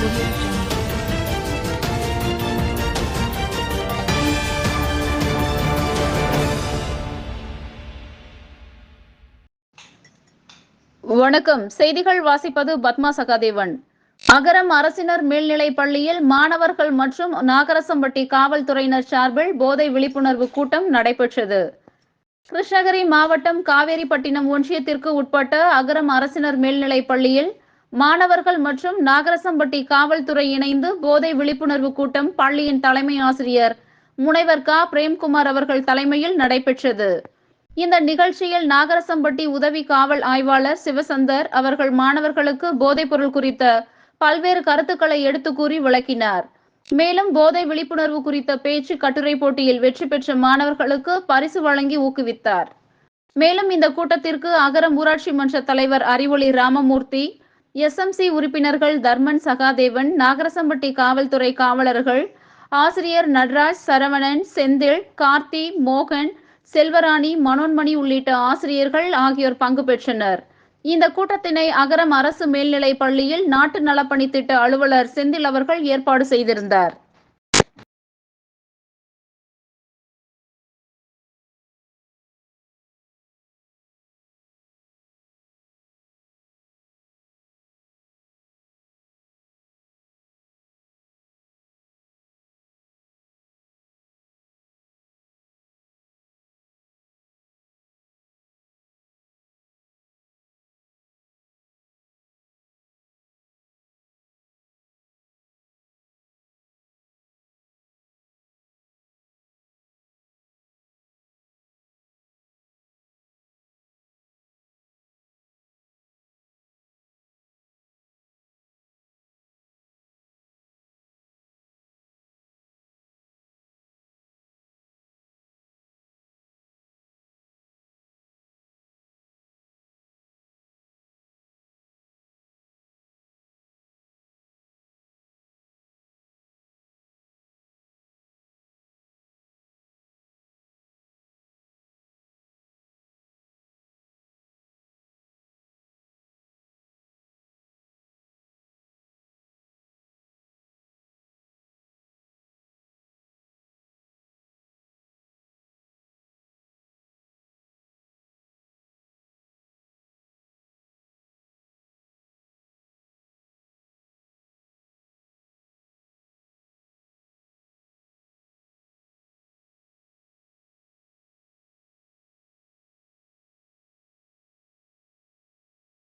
வணக்கம். செய்திகள் வாசிப்பது பத்மா சகாதேவன். அகரம் அரசினர் மேல்நிலைப் பள்ளியில் மாணவர்கள் மற்றும் நாகரசம்பட்டி காவல்துறையினர் சார்பில் போதை விழிப்புணர்வு கூட்டம் நடைபெற்றது. கிருஷ்ணகிரி மாவட்டம் காவேரிப்பட்டினம் ஒன்றியத்திற்கு உட்பட்ட அகரம் அரசினர் மேல்நிலைப் பள்ளியில் மாணவர்கள் மற்றும் நாகரசம்பட்டி காவல்துறை இணைந்து போதை விழிப்புணர்வு கூட்டம் பள்ளியின் தலைமை ஆசிரியர் முனைவர் க. பிரேம்குமார் அவர்கள் தலைமையில் நடைபெற்றது. இந்த நிகழ்ச்சியில் நாகரசம்பட்டி உதவி காவல் ஆய்வாளர் சிவசந்தர் அவர்கள் மாணவர்களுக்கு போதைப்பொருள் குறித்த பல்வேறு கருத்துக்களை எடுத்து கூறி விளக்கினார். மேலும் போதை விழிப்புணர்வு குறித்த பேச்சு கட்டுரை போட்டியில் வெற்றி பெற்ற மாணவர்களுக்கு பரிசு வழங்கி ஊக்குவித்தார். மேலும் இந்த கூட்டத்திற்கு அகரம் ஊராட்சி மன்ற தலைவர் அறிவொளி ராமமூர்த்தி எஸ்எம்சி உறுப்பினர்கள் தர்மன் சகாதேவன் நாகரசம்பட்டி காவல்துறை காவலர்கள் ஆசிரியர் நடராஜ் சரவணன் செந்தில் கார்த்தி மோகன் செல்வராணி மனோன்மணி உள்ளிட்ட ஆசிரியர்கள் ஆகியோர் பங்கு பெற்றனர். இந்த கூட்டத்தினை அகரம் அரசு மேல்நிலைப் பள்ளியில் நாட்டு நலப்பணி திட்ட அலுவலர் செந்தில் அவர்கள் ஏற்பாடு செய்திருந்தார்.